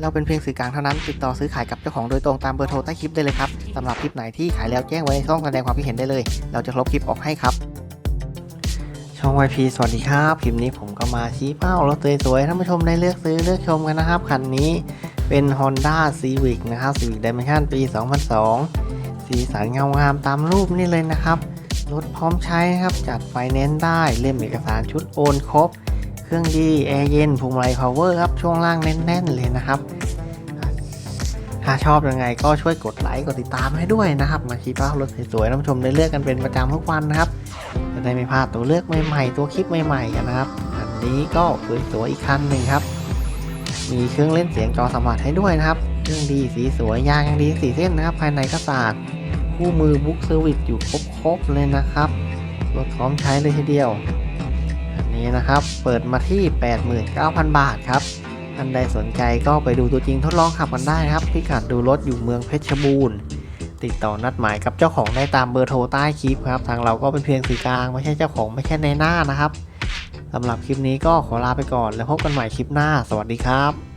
เราเป็นเพียงสื่อกลางเท่านั้น ติดต่อซื้อขายกับเจ้าของโดยตรงตามเบอร์โทรใต้คลิปได้เลยครับสำหรับคลิปไหนที่ขายแล้วแจ้งไว้ในช่องแสดงความคิดเห็นได้เลย เราจะลบคลิปออกให้ครับ ช่อง YP สวัสดีครับ คลิปนี้ผมก็มาชี้เป้ารถสวยๆท่านผู้ชมได้เลือกซื้อเลือกชมกันนะครับ คันนี้เป็น Honda Civic นะครับ Civic Dimension ปี 2002 สีสันเงางามตามรูปนี่เลยนะครับรถพร้อมใช้ครับจัดไฟแนนซ์ได้เล่มเอกสารชุดโอนครบ รื่องดีแอร์เย็นพวงมาลัยพาวเวอร์ครับ ช่วงล่างแน่น ๆ เลยนะครับ ถ้าชอบยังไงก็ช่วยกดไลค์กดติดตามให้ด้วยนะครับ มาชี้เป้ารถสวยๆท่านผู้ชมได้เลือกกันเป็นประจำทุกวันนะครับจะได้ไม่พลาดตัวเลือกใหม่ๆ ตัวคลิปใหม่ๆกันนะครับ อันนี้ก็สวยๆอีกคันหนึ่งครับ มีเครื่องเล่นเสียงจอสัมผัสให้ด้วยนะครับ เครื่องดีสีสวยยางยังดีสีเส้นนะครับภายในก็สะอาดคู่มือบุ๊กเซอร์วิสอยู่ครบๆเลยนะครับรถพร้อมใช้เลยทีเดียว นี้นะครับ เปิดมาที่ 89,000 บาทครับท่านใดสนใจก็ไปดูตัวจริงทดลองขับกันได้นะครับ พิกัดดูรถอยู่เมืองเพชรบูรณ์ ติดต่อนัดหมายกับเจ้าของได้ตามเบอร์โทรใต้คลิปครับ ทางเราก็เป็นเพียงสื่อกลางไม่ใช่เจ้าของไม่ใช่ในหน้านะครับสำหรับคลิปนี้ก็ขอลาไปก่อน แล้วพบกันใหม่คลิปหน้า สวัสดีครับ